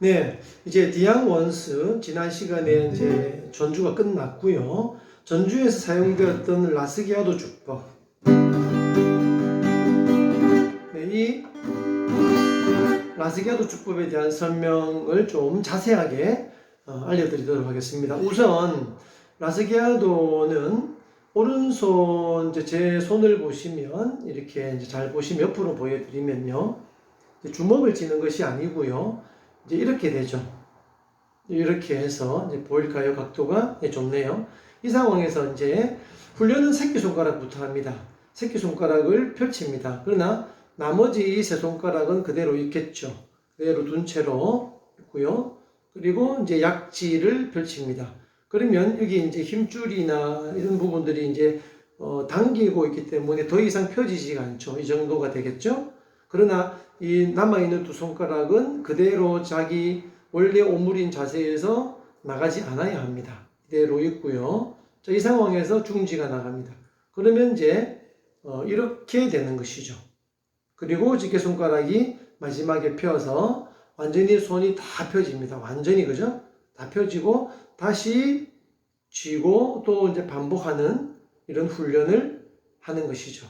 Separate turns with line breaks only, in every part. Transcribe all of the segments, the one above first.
네, 이제 디앙 원스 지난 시간에 이제 전주가 끝났고요. 전주에서 사용되었던 라스기아도 주법. 네, 이 라스기아도 주법에 대한 설명을 좀 자세하게 어, 알려드리도록 하겠습니다. 우선 라스기아도는 오른손 이제 제 손을 보시면 이렇게 이제 잘 보시면 옆으로 보여드리면요, 주먹을 쥐는 것이 아니고요. 이제 이렇게 되죠. 이렇게 해서 이제 보일까요? 각도가 네, 좋네요. 이 상황에서 이제 훈련은 새끼손가락부터 합니다. 새끼손가락을 펼칩니다. 그러나 나머지 세 손가락은 그대로 있겠죠. 그대로 둔 채로 있고요. 그리고 이제 약지를 펼칩니다. 그러면 여기 이제 힘줄이나 이런 부분들이 이제 어, 당기고 있기 때문에 더 이상 펴지지가 않죠. 이 정도가 되겠죠. 그러나 이 남아있는 두 손가락은 그대로 자기 원래 오므린 자세에서 나가지 않아야 합니다. 그대로 있고요. 자, 이 상황에서 중지가 나갑니다. 그러면 이제 어, 이렇게 되는 것이죠. 그리고 집게 손가락이 마지막에 펴서 완전히 손이 다 펴집니다. 완전히 그죠? 다 펴지고 다시 쥐고 또 이제 반복하는 이런 훈련을 하는 것이죠.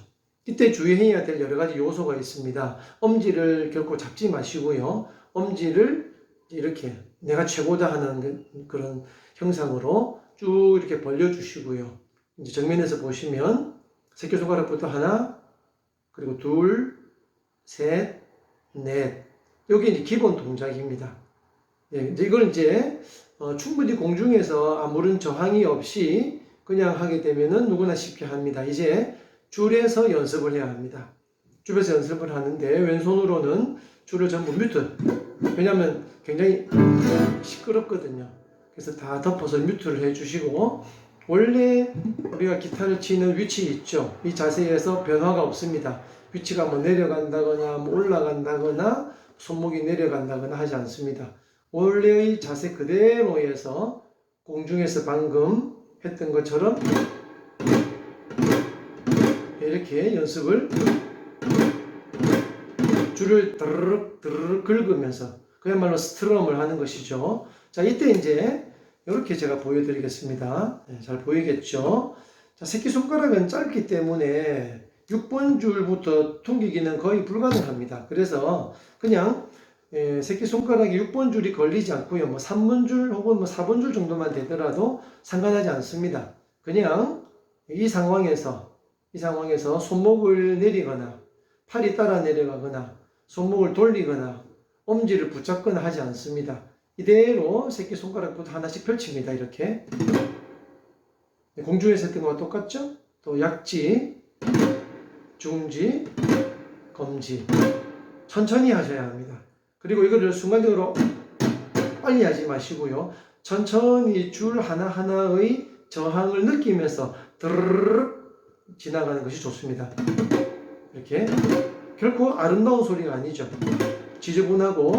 이때 주의해야 될 여러 가지 요소가 있습니다. 엄지를 결코 잡지 마시고요. 엄지를 이렇게 내가 최고다 하는 그- 그런 형상으로 쭉 이렇게 벌려주시고요. 이제 정면에서 보시면 새끼손가락부터 하나, 그리고 둘, 셋, 넷. 여기 이제 기본 동작입니다. 예, 이제 이걸 이제 어, 충분히 공중에서 아무런 저항이 없이 그냥 하게 되면은 누구나 쉽게 합니다. 이제 줄에서 연습을 해야 합니다. 줄에서 연습을 하는데 왼손으로는 줄을 전부 뮤트. 왜냐하면 굉장히 시끄럽거든요. 그래서 다 덮어서 뮤트를 해주시고 원래 우리가 기타를 치는 위치 있죠. 이 자세에서 변화가 없습니다. 위치가 뭐 내려간다거나 뭐 올라간다거나 손목이 내려간다거나 하지 않습니다. 원래의 자세 그대로에서 공중에서 방금 했던 것처럼 이렇게 연습을 줄을 드르륵 드르륵 긁으면서 그야말로 스트럼을 하는 것이죠. 자, 이때 이제 이렇게 제가 보여드리겠습니다. 네, 잘 보이겠죠? 자, 새끼손가락은 짧기 때문에 6번 줄부터 퉁기기는 거의 불가능합니다. 그래서 그냥 예, 새끼손가락이 6번 줄이 걸리지 않고요. 뭐 3번 줄 혹은 뭐 4번 줄 정도만 되더라도 상관하지 않습니다. 그냥 이 상황에서 이 상황에서 손목을 내리거나 팔이 따라 내려가거나 손목을 돌리거나 엄지를 붙잡거나 하지 않습니다. 이대로 새끼손가락부터 하나씩 펼칩니다. 이렇게 네, 공중에서 했던 거와 똑같죠? 또 약지, 중지, 검지 천천히 하셔야 합니다. 그리고 이거를 순간적으로 빨리 하지 마시고요. 천천히 줄 하나하나의 저항을 느끼면서 드르륵 지나가는 것이 좋습니다. 이렇게 결코 아름다운 소리가 아니죠. 지저분하고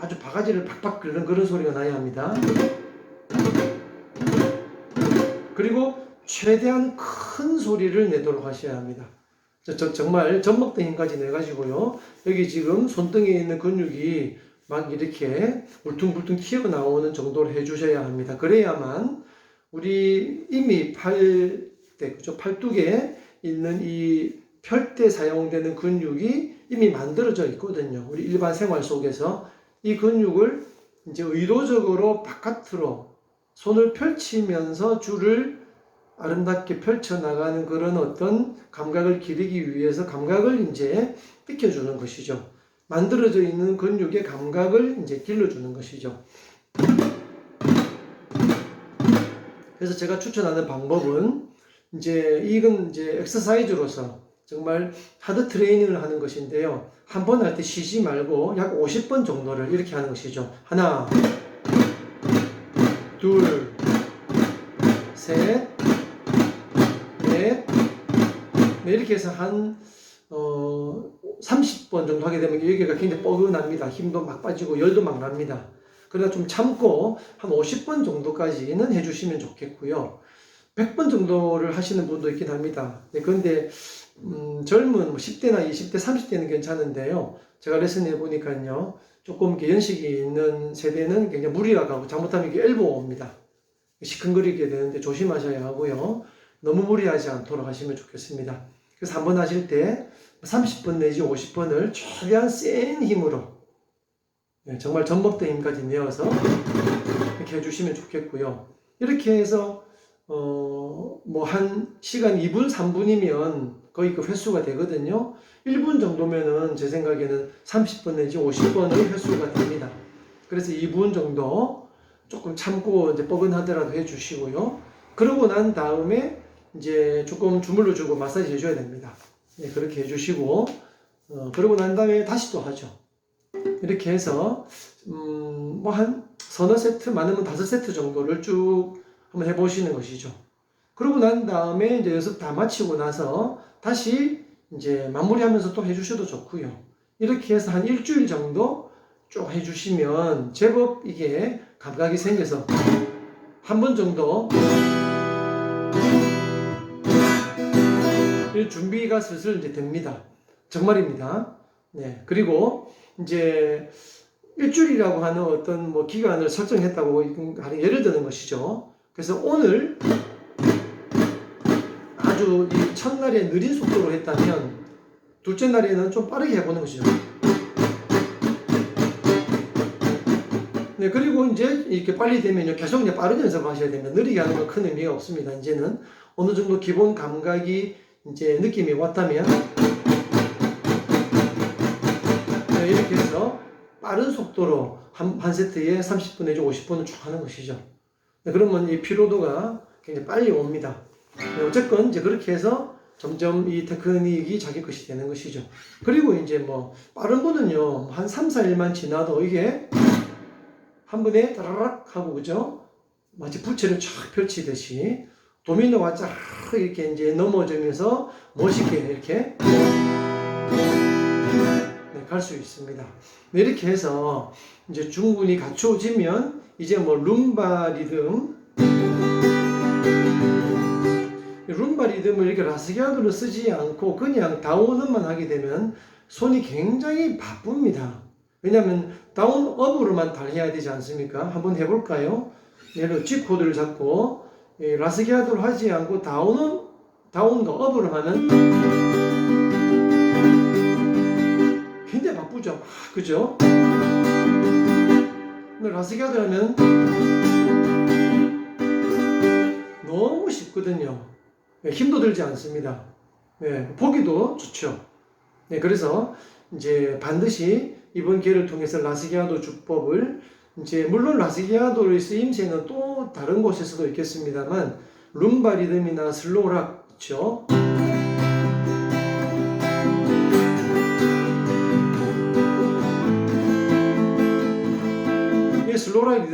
아주 바가지를 팍팍 긁는 그런 소리가 나야 합니다. 그리고 최대한 큰 소리를 내도록 하셔야 합니다. 저, 저 정말 젖먹던 힘까지 내가지고요. 여기 지금 손등에 있는 근육이 막 이렇게 울퉁불퉁 튀어나오는 정도로 해주셔야 합니다. 그래야만 우리 이미 팔 대, 그죠? 팔뚝에 있는 이 펼때 사용되는 근육이 이미 만들어져 있거든요. 우리 일반 생활 속에서 이 근육을 이제 의도적으로 바깥으로 손을 펼치면서 줄을 아름답게 펼쳐나가는 그런 어떤 감각을 기르기 위해서 감각을 이제 익혀주는 것이죠. 만들어져 있는 근육의 감각을 이제 길러주는 것이죠. 그래서 제가 추천하는 방법은 이제 이건 이제 엑서사이즈로서 정말 하드 트레이닝을 하는 것인데요. 한 번 할 때 쉬지 말고 약 50번 정도를 이렇게 하는 것이죠. 하나, 둘, 셋, 넷, 네, 이렇게 해서 한, 어, 30번 정도 하게 되면 여기가 굉장히 뻐근합니다. 힘도 막 빠지고 열도 막 납니다. 그러나 좀 참고 한 50번 정도까지는 해주시면 좋겠고요. 100번 정도를 하시는 분도 있긴 합니다. 네, 그런데 음, 젊은 뭐 10대나 20대, 30대는 괜찮은데요. 제가 레슨 해보니까요. 조금 연식이 있는 세대는 굉장히 무리가 가고 잘못하면 이게 엘보 옵니다. 시큰거리게 되는데 조심하셔야 하고요. 너무 무리하지 않도록 하시면 좋겠습니다. 그래서 한번 하실 때 30번 내지 50번을 최대한 센 힘으로 네, 정말 전복된 힘까지 내어서 이렇게 해주시면 좋겠고요. 이렇게 해서 어, 뭐 한 시간 2분, 3분이면 거의 그 횟수가 되거든요. 1분 정도면은 제 생각에는 30번 내지 50번의 횟수가 됩니다. 그래서 2분 정도 조금 참고 이제 뻐근하더라도 해주시고요. 그러고 난 다음에 이제 조금 주물러 주고 마사지 해줘야 됩니다. 네, 그렇게 해주시고, 어, 그러고 난 다음에 다시 또 하죠. 이렇게 해서, 음, 뭐 한 서너 세트, 많으면 다섯 세트 정도를 쭉 한번 해보시는 것이죠. 그러고 난 다음에 이제 연습 다 마치고 나서 다시 이제 마무리하면서 또 해주셔도 좋고요. 이렇게 해서 한 일주일 정도 쭉 해주시면 제법 이게 감각이 생겨서 한 번 정도 이 준비가 슬슬 이제 됩니다. 정말입니다. 네. 그리고 이제 일주일이라고 하는 어떤 뭐 기간을 설정했다고 예를 드는 것이죠. 그래서 오늘 아주 이 첫날에 느린 속도로 했다면 둘째 날에는 좀 빠르게 해보는 것이죠. 네, 그리고 이제 이렇게 빨리 되면요. 계속 이제 빠른 연습을 하셔야 됩니다. 느리게 하는 건 큰 의미가 없습니다. 이제는 어느 정도 기본 감각이 이제 느낌이 왔다면 네, 이렇게 해서 빠른 속도로 한, 한 세트에 30분 내지 50분을 쭉 하는 것이죠. 네, 그러면 이 피로도가 굉장히 빨리 옵니다. 네, 어쨌건 이제 그렇게 해서 점점 이 테크닉이 자기 것이 되는 것이죠. 그리고 이제 뭐 빠른 분은요 한 3, 4일만 지나도 이게 한 번에 따라락 하고 그죠? 마치 부채를 쫙 펼치듯이 도미노가 쫙 이렇게 이제 넘어지면서 멋있게 이렇게 네, 갈 수 있습니다. 네, 이렇게 해서 이제 중군이 갖춰지면 이제 뭐 룸바 리듬 룸바 리듬을 이렇게 라스기아도로 쓰지 않고 그냥 다운업만 하게 되면 손이 굉장히 바쁩니다. 왜냐하면 다운업으로만 달해야 되지 않습니까? 한번 해볼까요? 예를 G 코드를 잡고 이 라스기아도를 하지 않고 다운업 다운과 업으로 하면 굉장히 바쁘죠. 아, 그죠? 라스기아도 하면 너무 쉽거든요. 네, 힘도 들지 않습니다. 네, 보기도 좋죠. 네, 그래서 이제 반드시 이번 기회를 통해서 라스기아도 주법을 이제 물론 라스기아도의 쓰임새는 또 다른 곳에서도 있겠습니다만 룸바 리듬이나 슬로우락 있죠.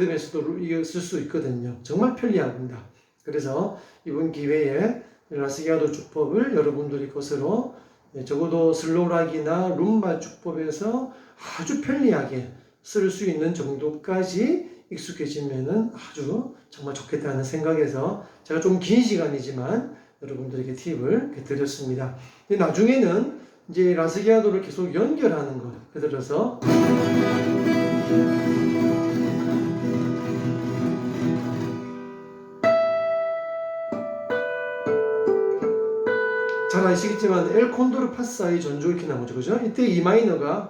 리듬에서도 이거 쓸 수 있거든요. 정말 편리합니다. 그래서 이번 기회에 라스기아도 주법을 여러분들이 것으로 네, 적어도 슬로락이나 룸바 주법에서 아주 편리하게 쓸 수 있는 정도까지 익숙해지면은 아주 정말 좋겠다는 생각에서 제가 좀 긴 시간이지만 여러분들에게 팁을 드렸습니다. 나중에는 이제 라스기아도를 계속 연결하는 것. 예를 들어서 아시겠지만 엘 콘도르 파사의 전조 이렇게 나오죠, 그죠? 이때 이 마이너가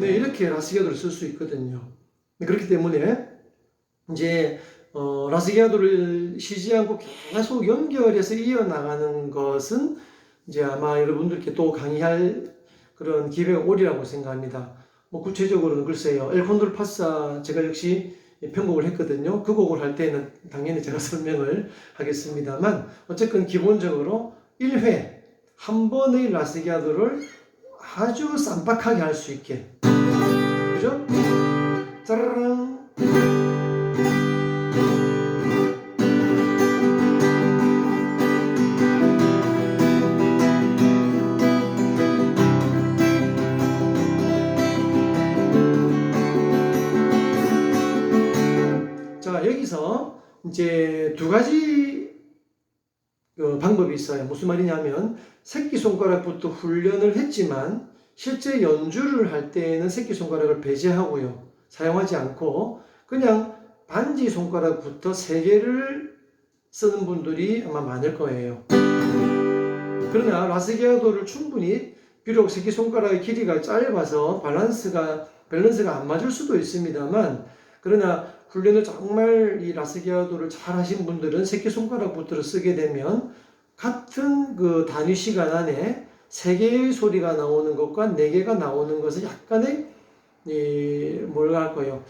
네 이렇게 라스기아도를 쓸 수 있거든요. 네, 그렇기 때문에 이제 어, 라스기아도를 쉬지 않고 계속 연결해서 이어나가는 것은 이제 아마 여러분들께 또 강의할 그런 기회가 오리라고 생각합니다. 뭐 구체적으로는 글쎄요, 엘 콘도르 파사 제가 역시 편곡을 했거든요. 그 곡을 할 때는 당연히 제가 설명을 하겠습니다만 어쨌건 기본적으로 1회 한 번의 라스기아도를 아주 쌈박하게 할 수 있게 그죠? 짜라랑 가지 그 방법이 있어요. 무슨 말이냐면 새끼손가락부터 훈련을 했지만 실제 연주를 할 때에는 새끼손가락을 배제하고요. 사용하지 않고 그냥 반지 손가락부터 세 개를 쓰는 분들이 아마 많을 거예요. 그러나 라스기아도를 충분히 비록 새끼손가락의 길이가 짧아서 밸런스가 밸런스가 안 맞을 수도 있습니다만 그러나 훈련을 정말 이 라스기아도를 잘 하신 분들은 새끼손가락부터 쓰게 되면 같은 그 단위 시간 안에 세 개의 소리가 나오는 것과 네 개가 나오는 것은 약간의 이 뭐라 할까요?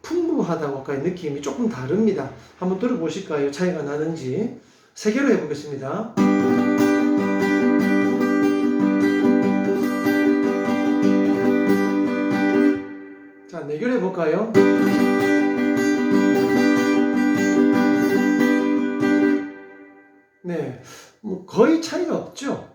풍부하다고 할까요? 느낌이 조금 다릅니다. 한번 들어보실까요? 차이가 나는지 세 개로 해보겠습니다. 자, 네 개로 해볼까요? 거의 차이가 없죠.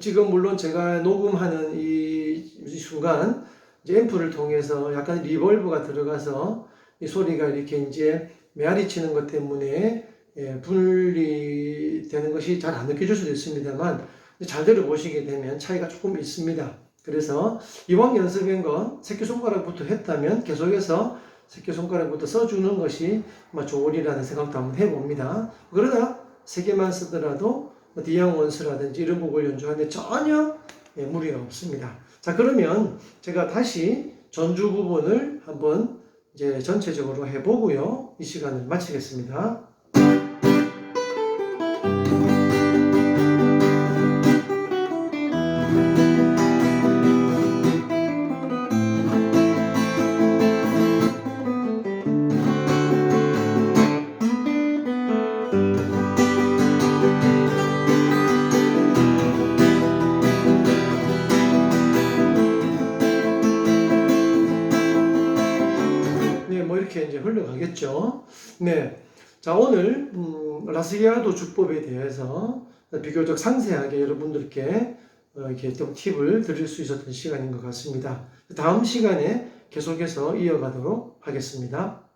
지금 물론 제가 녹음하는 이, 이 순간 이제 앰프를 통해서 약간 리벌브가 들어가서 이 소리가 이렇게 이제 메아리 치는 것 때문에 예, 분리되는 것이 잘 안 느껴질 수도 있습니다만 잘 들어보시게 되면 차이가 조금 있습니다. 그래서 이왕 연습한 건 새끼손가락부터 했다면 계속해서 새끼손가락부터 써주는 것이 좋으리라는 생각도 한번 해봅니다. 그러나 세 개만 쓰더라도 뭐 디앙 원스라든지 이런 곡을 연주하는데 전혀 예, 무리가 없습니다. 자 그러면 제가 다시 전주 부분을 한번 이제 전체적으로 해보고요. 이 시간을 마치겠습니다. 흘러가겠죠. 네. 자, 오늘, 음, 라스기아도 주법에 대해서 비교적 상세하게 여러분들께 어, 이렇게 좀 팁을 드릴 수 있었던 시간인 것 같습니다. 다음 시간에 계속해서 이어가도록 하겠습니다.